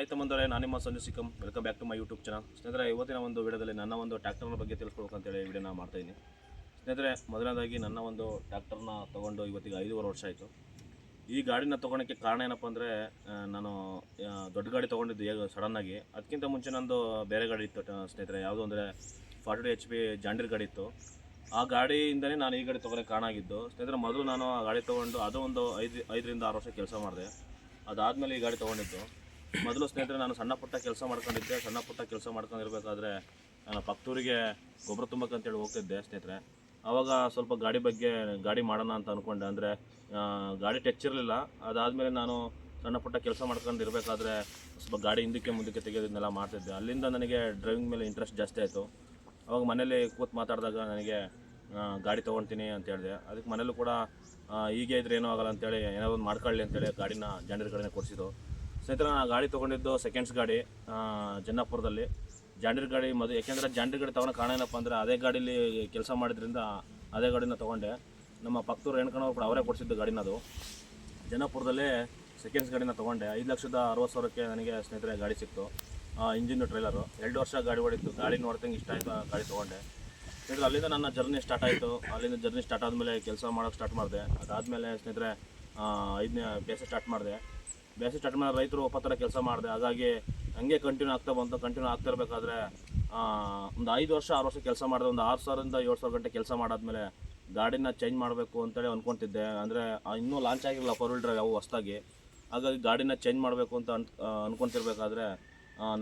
ರೈತ ಬಂದವರೇ, ನಾನು ನಿಮ್ಮ Sanju ಸಿಕ್ಕಂ. Welcome back to my YouTube channel ಸ್ನೇಹಿತರೆ, ಇವತ್ತಿನ ಒಂದು ವಿಡಿಯೋದಲ್ಲಿ ನನ್ನ ಒಂದು ಟ್ಯಾಕ್ಟರ್ನ ಬಗ್ಗೆ ತಿಳಿಸ್ಕೊಡ್ಬೇಕು ಅಂತೇಳಿ ವಿಡಿಯೋನ ಮಾಡ್ತಾಯಿದ್ದೀನಿ ಸ್ನೇಹಿತರೆ, ಮೊದಲನೇದಾಗಿ ನನ್ನ ಒಂದು ಟ್ಯಾಕ್ಟರ್ನ ತೊಗೊಂಡು ಇವತ್ತಿಗೆ ಐದೂವರೆ ವರ್ಷ ಆಯಿತು. ಈ ಗಾಡಿನ ತೊಗೊಳಕ್ಕೆ ಕಾರಣ ಏನಪ್ಪ ಅಂದರೆ ನಾನು ದೊಡ್ಡ ಗಾಡಿ ತೊಗೊಂಡಿದ್ದು ಹೇಗೆ ಸಡನ್ನಾಗಿ ಅದಕ್ಕಿಂತ ಮುಂಚೆ ನಂದು ಬೇರೆ ಗಾಡಿ ಇತ್ತು ಸ್ನೇಹಿತರೆ. ಯಾವುದು ಅಂದರೆ ಫಾರ್ಟಿ ಎಚ್ ಪಿ ಜಾಂಡೀರ್ ಗಾಡಿ ಇತ್ತು. ಆ ಗಾಡಿಯಿಂದಲೇ ನಾನು ಈ ಗಾಡಿ ತೊಗೊಳಕ್ಕೆ ಕಾರಣ ಆಗಿದ್ದು. ಸ್ನೇಹಿತರೆ, ಮೊದಲು ನಾನು ಆ ಗಾಡಿ ತೊಗೊಂಡು ಅದು ಒಂದು ಐದು, ಐದರಿಂದ ಆರು ವರ್ಷ ಕೆಲಸ ಮಾಡಿದೆ. ಅದಾದಮೇಲೆ ಈ ಗಾಡಿ ತೊಗೊಂಡಿದ್ದು. ಮೊದಲು ಸ್ನೇಹಿತರೆ, ನಾನು ಸಣ್ಣ ಪುಟ್ಟ ಕೆಲಸ ಮಾಡ್ಕೊಂಡಿದ್ದೆ. ಸಣ್ಣ ಪುಟ್ಟ ಕೆಲಸ ಮಾಡ್ಕೊಂಡಿರ್ಬೇಕಾದ್ರೆ ನಾನು ಪಕ್ತೂರಿಗೆ ಗೊಬ್ಬರ ತುಂಬಕ್ಕಂತೇಳಿ ಹೋಗ್ತಿದ್ದೆ ಸ್ನೇಹಿತರೆ. ಆವಾಗ ಸ್ವಲ್ಪ ಗಾಡಿ ಬಗ್ಗೆ ಗಾಡಿ ಮಾಡೋಣ ಅಂತ ಅಂದ್ಕೊಂಡೆ ಅಂದರೆ ಗಾಡಿ ಟಚ್ ಇರಲಿಲ್ಲ. ಅದಾದಮೇಲೆ ನಾನು ಸಣ್ಣ ಪುಟ್ಟ ಕೆಲಸ ಮಾಡ್ಕೊಂಡು ಇರಬೇಕಾದ್ರೆ ಸ್ವಲ್ಪ ಗಾಡಿ ಹಿಂದಕ್ಕೆ ಮುಂದಕ್ಕೆ ತೆಗೆಯೋದನ್ನೆಲ್ಲ ಮಾಡ್ತಿದ್ದೆ. ಅಲ್ಲಿಂದ ನನಗೆ ಡ್ರೈವಿಂಗ್ ಮೇಲೆ ಇಂಟ್ರೆಸ್ಟ್ ಜಾಸ್ತಿ ಆಯಿತು. ಅವಾಗ ಮನೇಲಿ ಕೂತ್ ಮಾತಾಡಿದಾಗ ನನಗೆ ಗಾಡಿ ತೊಗೊಳ್ತೀನಿ ಅಂತ ಹೇಳಿದೆ. ಅದಕ್ಕೆ ಮನೇಲೂ ಕೂಡ ಹೀಗೆ ಇದ್ರೆ ಏನೂ ಆಗಲ್ಲ ಅಂತೇಳಿ, ಏನಾದ್ರು ಒಂದು ಮಾಡ್ಕೊಳ್ಳಿ ಅಂತೇಳಿ ಗಾಡಿನ ಜನರ ಕಡೆನೇ ಕೊಡಿಸಿದ್ದು. ಸ್ನೇಹಿತರೆ, ನಾನು ಗಾಡಿ ತೊಗೊಂಡಿದ್ದು ಸೆಕೆಂಡ್ಸ್ ಗಾಡಿ ಜನ್ನಾಪುರದಲ್ಲಿ. ಜಾಂಡೀರ್ ಗಾಡಿ ಮದುವೆ ಯಾಕೆಂದರೆ ಜಾಂಡೀರ್ ಗಾಡಿ ತೊಗೊಂಡು ಕಾರಣ ಏನಪ್ಪ ಅಂದರೆ ಅದೇ ಗಾಡೀಲಿ ಕೆಲಸ ಮಾಡಿದ್ರಿಂದ ಅದೇ ಗಾಡಿನ ತೊಗೊಂಡೆ. ನಮ್ಮ ಪಕ್ಕದೂರು ಹೆಣ್ಕಣವ್ರು ಕೂಡ ಅವರೇ ಕೊಡಿಸಿದ್ದು ಗಾಡಿನ ಅದು. ಜನ್ನಾಪುರದಲ್ಲೇ ಸೆಕೆಂಡ್ಸ್ ಗಾಡಿನ ತೊಗೊಂಡೆ. ಐದು ಲಕ್ಷದ ಅರವತ್ತು ಸಾವಿರಕ್ಕೆ ನನಗೆ ಸ್ನೇಹಿತರೆ ಗಾಡಿ ಸಿಕ್ತು. ಇಂಜಿನ್ ಟ್ರೈಲರು ಎರಡು ವರ್ಷ ಗಾಡಿ ಹೊಡಿತ್ತು ಗಾಡಿ ನೋಡ್ದಂಗೆ ಇಷ್ಟ ಆಯಿತು ಗಾಡಿ ತೊಗೊಂಡೆ. ಸ್ನೇಹಿತರೆ, ಅಲ್ಲಿಂದ ನನ್ನ ಜರ್ನಿ ಸ್ಟಾರ್ಟ್ ಆಯಿತು. ಅಲ್ಲಿಂದ ಜರ್ನಿ ಸ್ಟಾರ್ಟ್ ಆದಮೇಲೆ ಕೆಲಸ ಮಾಡೋಕ್ಕೆ ಸ್ಟಾರ್ಟ್ ಮಾಡಿದೆ. ಅದಾದಮೇಲೆ ಸ್ನೇಹಿತರೆ ಐದನೇ ಬೇಸ ಸ್ಟಾರ್ಟ್ ಮಾಡಿದೆ. ಬೇಸ ಸ್ಟಾರ್ಟ್ ಮಾಡಿದ ರೈತರು ಒಪ್ಪತ್ತರ ಕೆಲಸ ಮಾಡಿದೆ. ಹಾಗಾಗಿ ಹಂಗೆ ಕಂಟಿನ್ಯೂ ಆಗ್ತಾ ಬಂತು. ಕಂಟಿನ್ಯೂ ಆಗ್ತಾ ಇರಬೇಕಾದ್ರೆ ಒಂದು ಐದು ವರ್ಷ, ಆರು ವರ್ಷ ಕೆಲಸ ಮಾಡಿದೆ. ಒಂದು ಆರು ಸಾವಿರದಿಂದ ಏಳು ಸಾವಿರ ಗಂಟೆ ಕೆಲಸ ಮಾಡಾದ್ಮೇಲೆ ಗಾಡಿನ ಚೇಂಜ್ ಮಾಡಬೇಕು ಅಂತೇಳಿ ಅಂದ್ಕೊತಿದ್ದೆ ಅಂದರೆ ಇನ್ನೂ ಲಾಂಚ್ ಆಗಿರಲಿಲ್ಲ ಫೋರ್ ವೀಲ್ ಡ್ರೈವ್ ಯಾವ ಹೊಸ್ದಾಗಿ. ಹಾಗಾಗಿ ಗಾಡಿನ ಚೇಂಜ್ ಮಾಡಬೇಕು ಅಂತ ಅನ್ ಅಂದ್ಕೊತಿರ್ಬೇಕಾದ್ರೆ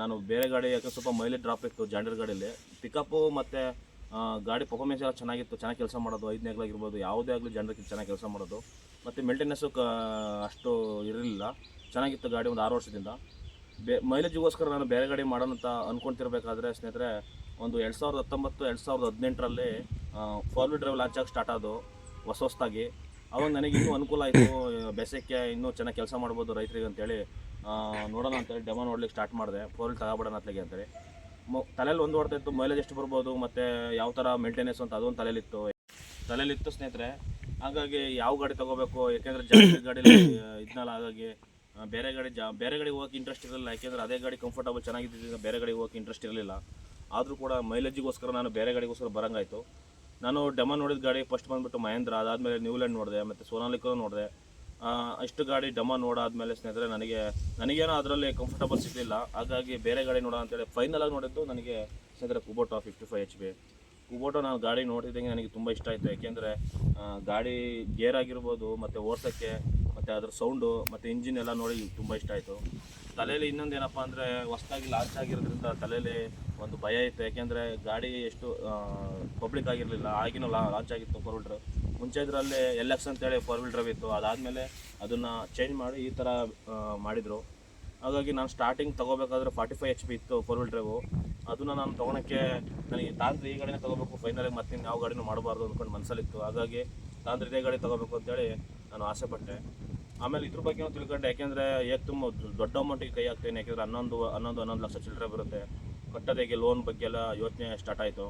ನಾನು ಬೇರೆ ಗಾಡಿ ಯಾಕೆ ಸ್ವಲ್ಪ ಮೈಲೇಜ್ ಡ್ರಾಪ್ ಇತ್ತು ಜಾಂಡೀರ್ ಗಾಡೀಲಿ. ಪಿಕಪ್ಪು ಮತ್ತು ಗಾಡಿ ಪರ್ಫಾರ್ಮೆನ್ಸ್ ಎಲ್ಲ ಚೆನ್ನಾಗಿತ್ತು, ಚೆನ್ನಾಗಿ ಕೆಲಸ ಮಾಡೋದು, ಐದನೇ ಆಗಿರ್ಬೋದು, ಯಾವುದೇ ಆಗಲಿ ಜನರಿಗೆ ಚೆನ್ನಾಗಿ ಕೆಲಸ ಮಾಡೋದು. ಮತ್ತು ಮೇಂಟೆನೆನ್ಸು ಕ, ಅಷ್ಟು ಇರಲಿಲ್ಲ. ಚೆನ್ನಾಗಿತ್ತು ಗಾಡಿ ಒಂದು ಆರು ವರ್ಷದಿಂದ. ಬೇ ಮೈಲೇಜಿಗೋಸ್ಕರ ನಾನು ಬೇರೆ ಗಾಡಿ ಮಾಡೋಣ ಅಂತ ಅಂದ್ಕೊತಿರ್ಬೇಕಾದ್ರೆ ಸ್ನೇಹಿತರೆ, ಒಂದು ಎರಡು ಸಾವಿರದ ಹತ್ತೊಂಬತ್ತು, ಎರಡು ಸಾವಿರದ ಹದಿನೆಂಟರಲ್ಲಿ ಫೋರ್ ವೀಲ್ ಡ್ರೈವ್ ಲಾಂಚ್ ಆಗಿ ಸ್ಟಾರ್ಟ್ ಆದವು, ಹೊಸ ಹೊಸದಾಗಿ. ಅವಾಗ ನನಗೆ ಇನ್ನೂ ಅನುಕೂಲ ಆಯಿತು. ಬೇಸಕ್ಕೆ ಇನ್ನೂ ಚೆನ್ನಾಗಿ ಕೆಲಸ ಮಾಡ್ಬೋದು ರೈತರಿಗೆ ಅಂತೇಳಿ ನೋಡೋಣ ಅಂತೇಳಿ ಡೆಮೋ ನೋಡ್ಲಿಕ್ಕೆ ಸ್ಟಾರ್ಟ್ ಮಾಡಿದೆ. ಫೋರ್ ವೀಲ್ ತಗೊಬಿಡೋಣ ಅತ್ಲಿಗೆ ಅಂತೇಳಿ. ತಲೆಯಲ್ಲಿ ಒಂದು ಹೊಡ್ತಾ ಇತ್ತು ಮೈಲೇಜ್ ಎಷ್ಟು ಬರ್ಬೋದು, ಮತ್ತು ಯಾವ ಥರ ಮೇಂಟೆನೆನ್ಸ್ ಅಂತ ಅದೊಂದು ತಲೆಯಲ್ಲಿತ್ತು. ತಲೆಯಲ್ಲಿತ್ತು ಸ್ನೇಹಿತರೆ, ಹಾಗಾಗಿ ಯಾವ ಗಾಡಿ ತಗೋಬೇಕು, ಯಾಕೆಂದರೆ ಜಾಸ್ತಿ ಗಾಡಿ ಇದ್ನಲ್ಲ, ಹಾಗಾಗಿ ಬೇರೆ ಗಾಡಿ ಜಾ, ಬೇರೆ ಗಾಡಿಗೆ ಹೋಗಕ್ಕೆ ಇಂಟ್ರೆಸ್ಟ್ ಇರಲಿಲ್ಲ, ಯಾಕೆಂದರೆ ಅದೇ ಗಾಡಿ ಕಂಫರ್ಟಬಲ್ ಚೆನ್ನಾಗಿದ್ದರಿಂದ ಬೇರೆ ಗಾಡಿಗೆ ಹೋಗಕ್ಕೆ ಇಂಟ್ರೆಸ್ಟ್ ಇರಲಿಲ್ಲ. ಆದರೂ ಕೂಡ ಮೈಲೇಜಿಗೋಸ್ಕರ ನಾನು ಬೇರೆ ಗಾಡಿಗೋಸ್ಕರ ಬರಂಗಾಯಿತು. ನಾನು ಡೆಮೋ ನೋಡಿದ ಗಾಡಿ ಫಸ್ಟ್ ಬಂದುಬಿಟ್ಟು ಮಹೇಂದ್ರ, ಅದಾದಮೇಲೆ ನ್ಯೂಲ್ಯಾಂಡ್ ನೋಡಿದೆ, ಮತ್ತು ಸೋನಾಲಿಕೋ ನೋಡಿದೆ. ಇಷ್ಟು ಗಾಡಿ ಡಮ ನೋಡಾದ್ಮೇಲೆ ಸ್ನೇಹಿತರೆ, ನನಗೆ, ನನಗೇನೋ ಅದರಲ್ಲಿ ಕಂಫರ್ಟಬಲ್ ಸಿಗಲಿಲ್ಲ ಹಾಗಾಗಿ ಬೇರೆ ಗಾಡಿ ನೋಡೋ ಅಂತೇಳಿ ಫೈನಲ್ ಆಗಿ ನೋಡಿದ್ದು ನನಗೆ ಸ್ನೇಹಿತರೆ Kubota fifty five H B Kubota ನಾನು ಗಾಡಿ ನೋಡಿದಂಗೆ ನನಗೆ ತುಂಬ ಇಷ್ಟ ಆಯಿತು. ಯಾಕೆಂದರೆ ಗಾಡಿ ಗೇರ್ ಆಗಿರ್ಬೋದು, ಮತ್ತು ಓಡ್ಸೋಕ್ಕೆ, ಮತ್ತು ಅದ್ರ ಸೌಂಡು ಮತ್ತು ಇಂಜಿನ್ ಎಲ್ಲ ನೋಡಿ ತುಂಬ ಇಷ್ಟ ಆಯಿತು. ತಲೆಯಲ್ಲಿ ಇನ್ನೊಂದು ಏನಪ್ಪ ಅಂದರೆ ಹೊಸ್ದಾಗಿ ಲಾಂಚ್ ಆಗಿರೋದ್ರಿಂದ ತಲೆಯಲ್ಲಿ ಒಂದು ಭಯ ಇತ್ತು. ಯಾಕೆಂದರೆ ಗಾಡಿ ಎಷ್ಟು ಪಬ್ಲಿಕ್ ಆಗಿರಲಿಲ್ಲ. ಆಗಿನೂ ಲಾಂಚ್ ಆಗಿತ್ತು ಫೋರ್ ಮುಂಚೆ ಇದರಲ್ಲಿ ಎಲ್ ಎಕ್ಸ್ ಅಂತೇಳಿ ಫೋರ್ ವೀಲ್ ಡ್ರೈವ್ ಇತ್ತು. ಅದಾದಮೇಲೆ ಅದನ್ನು ಚೇಂಜ್ ಮಾಡಿ ಈ ಥರ ಮಾಡಿದರು. ಹಾಗಾಗಿ ನಾನು ಸ್ಟಾರ್ಟಿಂಗ್ ತೊಗೋಬೇಕಾದ್ರೆ ಫಾರ್ಟಿ ಫೈವ್ ಎಚ್ ಪಿ ಇತ್ತು ಫೋರ್ ವೀಲ್ ಡ್ರೈವು ಅದನ್ನು ನಾನು ತೊಗೊಳಕ್ಕೆ ನನಗೆ ತಾಂತ್ರಿ ಈ ಗಾಡಿನೇ ತೊಗೋಬೇಕು ಫೈನಲಾಗಿ ಮತ್ತೆ ಯಾವ ಗಾಡಿನೂ ಮಾಡಬಾರ್ದು ಅಂದ್ಕೊಂಡು ಮನಸ್ಸಲ್ಲಿತ್ತು ಹಾಗಾಗಿ ತಾಂತ್ರಿ ಇದೇ ಗಾಡಿ ತೊಗೋಬೇಕು ಅಂತೇಳಿ ನಾನು ಆಸೆ ಪಟ್ಟೆ. ಆಮೇಲೆ ಇದ್ರ ಬಗ್ಗೆ ತಿಳ್ಕೊಂಡೆ, ಯಾಕೆಂದರೆ ಏಕ್ ತುಂಬ ದೊಡ್ಡ ಅಮೌಂಟಿಗೆ ಕೈ ಹಾಕ್ತೇನೆ. ಯಾಕೆಂದರೆ ಹನ್ನೊಂದು ಹನ್ನೊಂದು ಹನ್ನೊಂದು ಲಕ್ಷ ಚಿಲ್ಲರೆ ಬರುತ್ತೆ. ಕಟ್ಟೋದಾಗೆ ಲೋನ್ ಬಗ್ಗೆ ಎಲ್ಲ ಯೋಚನೆ ಸ್ಟಾರ್ಟ್ ಆಯಿತು.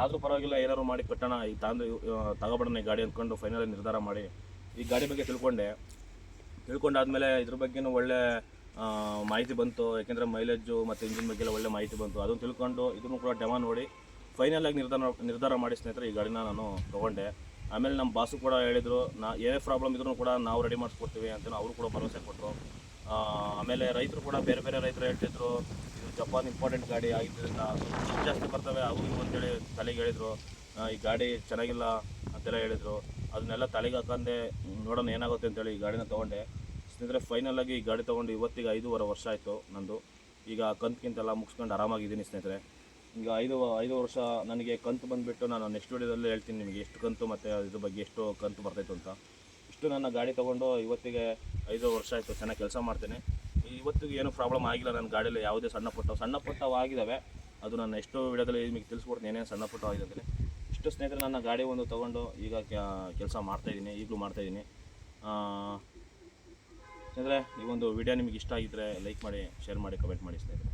ಆದರೂ ಪರವಾಗಿಲ್ಲ, ಏನಾದ್ರು ಮಾಡಿ ಕಟ್ಟೋಣ. ಈ ತಾಂದ್ರೆ ತಗೊಬೇಡಣ ಈ ಗಾಡಿ ಅಂದ್ಕೊಂಡು ಫೈನಲ್ ನಿರ್ಧಾರ ಮಾಡಿ. ಈ ಗಾಡಿ ಬಗ್ಗೆ ತಿಳ್ಕೊಂಡೆ. ತಿಳ್ಕೊಂಡಾದ್ಮೇಲೆ ಇದ್ರ ಬಗ್ಗೆನೂ ಒಳ್ಳೆ ಮಾಹಿತಿ ಬಂತು. ಯಾಕೆಂದರೆ ಮೈಲೇಜು ಮತ್ತು ಇಂಜಿನ್ ಬಗ್ಗೆ ಒಳ್ಳೆ ಮಾಹಿತಿ ಬಂತು. ಅದನ್ನು ತಿಳ್ಕೊಂಡು ಇದನ್ನು ಕೂಡ ಡೆಮಾ ನೋಡಿ ಫೈನಲ್ ನಿರ್ಧಾರ ನಿರ್ಧಾರ ಮಾಡಿ ಸ್ನೇಹಿತರೆ, ಈ ಗಾಡಿನ ನಾನು ತೊಗೊಂಡೆ. ಆಮೇಲೆ ನಮ್ಮ ಬಾಸು ಕೂಡ ಹೇಳಿದರು, ನಾ, ಏನೇ ಪ್ರಾಬ್ಲಮ್ ಇದ್ರೂ ಕೂಡ ನಾವು ರೆಡಿ ಮಾಡಿಸ್ಕೊಡ್ತೀವಿ ಅಂತ ಅವರು ಕೂಡ ಭರವಸೆ ಕೊಟ್ಟರು ಆಮೇಲೆ ರೈತರು ಕೂಡ ಬೇರೆ ಬೇರೆ ರೈತರು ಹೇಳ್ತಿದ್ರು. ಜಪಾನ್ ಇಂಪಾರ್ಟೆಂಟ್ ಗಾಡಿ ಆಗಿದ್ದರಿಂದ ಜಾಸ್ತಿ ಬರ್ತವೆ ಅವು ಇವು ಅಂತೇಳಿ ತಲೆಗೆ ಹೇಳಿದರು. ಈ ಗಾಡಿ ಚೆನ್ನಾಗಿಲ್ಲ ಅಂತೆಲ್ಲ ಹೇಳಿದರು. ಅದನ್ನೆಲ್ಲ ತಲೆಗೆ ಹಾಕಂದೆ ನೋಡೋಣ ಏನಾಗುತ್ತೆ ಅಂತೇಳಿ ಈ ಗಾಡಿನ ತೊಗೊಂಡೆ. ಸ್ನೇಹಿತರೆ ಫೈನಲ್ ಆಗಿ ಈ ಗಾಡಿ ತೊಗೊಂಡು ಇವತ್ತಿಗೆ ಐದೂವರೆ ವರ್ಷ ಆಯಿತು ನಂದು. ಈಗ ಕಂತ್ಗಿಂತೆಲ್ಲ ಮುಗಿಸ್ಕೊಂಡು ಆರಾಮಾಗಿದ್ದೀನಿ ಸ್ನೇಹಿತರೆ. ಈಗ ಐದು ಐದು ವರ್ಷ ನನಗೆ ಕಂತು ಬಂದುಬಿಟ್ಟು ನಾನು ನೆಕ್ಸ್ಟ್ ವೀಡಿಯೋದಲ್ಲಿ ಹೇಳ್ತೀನಿ ನಿಮಗೆ ಎಷ್ಟು ಕಂತು ಮತ್ತು ಇದ್ರ ಬಗ್ಗೆ ಎಷ್ಟು ಕಂತು ಬರ್ತೈತು ಅಂತ. ಇಷ್ಟು ನನ್ನ ಗಾಡಿ ತೊಗೊಂಡು ಇವತ್ತಿಗೆ ಐದು ವರ್ಷ ಆಯಿತು, ಚೆನ್ನಾಗಿ ಕೆಲಸ ಮಾಡ್ತೇನೆ. ಇವತ್ತಿಗೆ ಏನೂ ಪ್ರಾಬ್ಲಮ್ ಆಗಿಲ್ಲ. ನನ್ನ ಗಾಡಿಯಲ್ಲಿ ಯಾವುದೇ ಸಣ್ಣ ಪುಟ್ಟ ಸಣ್ಣ ಪುಟ್ಟವು ಆಗಿದ್ದಾವೆ. ಅದು ನಾನು ಎಷ್ಟು ವಿಡಿಯೋದಲ್ಲಿ ನಿಮಗೆ ತಿಳಿಸ್ಕೊಡ್ತೀನಿ ಏನೇನು ಸಣ್ಣ ಪುಟ್ಟ ಆಗಿದೆ ಅಂದರೆ ಇಷ್ಟು ಸ್ನೇಹಿತರೆ, ನನ್ನ ಗಾಡಿ ಒಂದು ತೊಗೊಂಡು ಈಗ ಕೆಲಸ ಮಾಡ್ತಾಯಿದ್ದೀನಿ ಈಗಲೂ ಮಾಡ್ತಾಯಿದ್ದೀನಿ ಸ್ನೇಹಿತರೆ, ಈ ಒಂದು ವಿಡಿಯೋ ನಿಮಗೆ ಇಷ್ಟ ಆಗಿದ್ದರೆ ಲೈಕ್ ಮಾಡಿ, ಶೇರ್ ಮಾಡಿ ಕಮೆಂಟ್ ಮಾಡಿ ಸ್ನೇಹಿತರೆ.